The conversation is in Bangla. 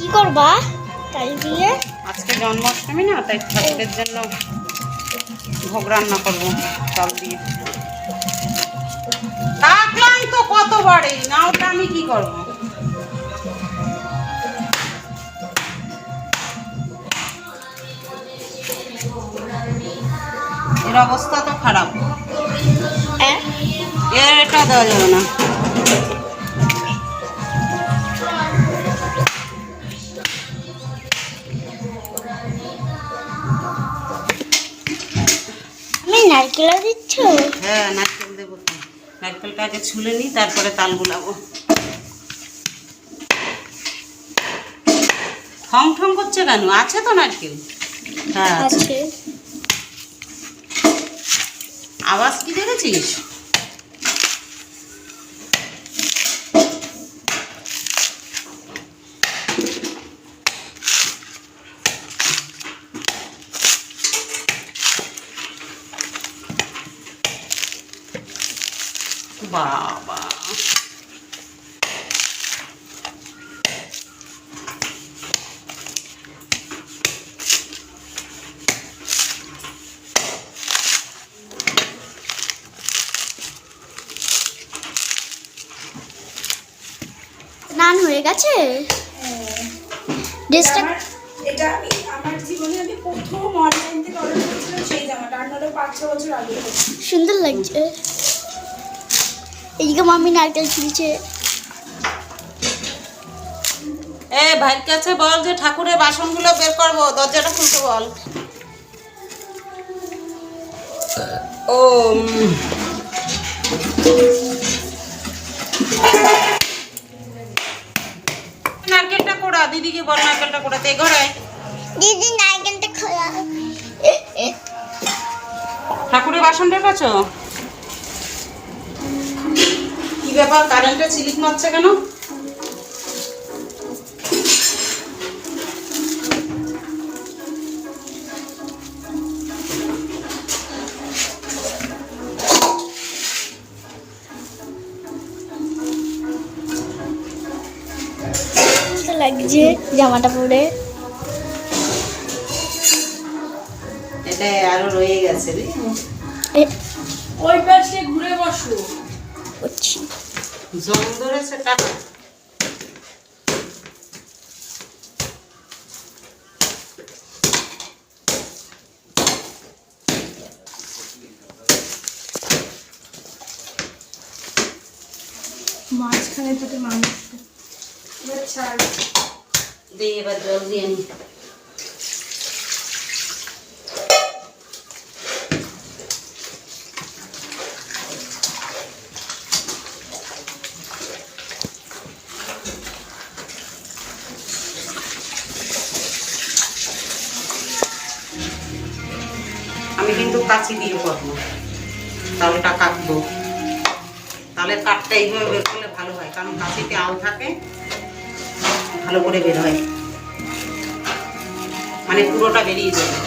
কি করবা? তাই দিয়ে? আজকে জন্মাষ্টমী না তাই ঠাকুরের জন্য ভোগ রান্না করব চাল দিয়ে। ডাকলাম তো কতবারই না ওটা আমি কি করব? এর অবস্থা তো খারাপ। হ্যাঁ? এটা দেওয়া যাবে না। নারকেলও দিচ্ছ? হ্যাঁ নারকেল দেবো। তো নারকেলটা আগে ছুলে নিই তারপরে তাল গুলাবো। ঠং ঠং করছে কেন? আছে তো নারকেল? হ্যাঁ আওয়াজ কি দেখেছিস? বাবা। স্নান হয়ে গেছে? ড্রেসটা এটা আমি আমার জীবনে আমি প্রথম অনলাইন থেকে অর্ডার করেছিলাম সেই জামাটা। আর নাহলে পাঁচ ছ বছর আগে। সুন্দর লাগছে। এইদিকে মাম্মি নারকেল ছিলছে এ ভাইয়ের কাছে বল যে ঠাকুরের বাসনগুলো বের করব দরজাটা খুলতে বল। ও নারকেলটা কোড়া? দিদিকে বল নারকেলটা কোড়াতে ঘরে দিদি নারকেলটা খোলা। ঠাকুরের বাসন কি ব্যাপার কারেন্টে চিলিক মারছে কেন? লাগছে জামাটা পরে। এটা আরও রয়ে গেছে রে। ওই পাশে ঘুরে বসো। করছি। জং ধরেছে টাকা। মাঝখানে দুটো মানুষ এবার ছাড়। দিয়ে এবার জল দিয়ে আমি কিন্তু কাছি দিয়ে করব। তালটা কাটবো। তাহলে কাঠটা এইভাবে বের করলে ভালো হয়, কারণ কাছিতে আল থাকে, ভালো করে বের হয়। মানে পুরোটা বেরিয়ে যাবে।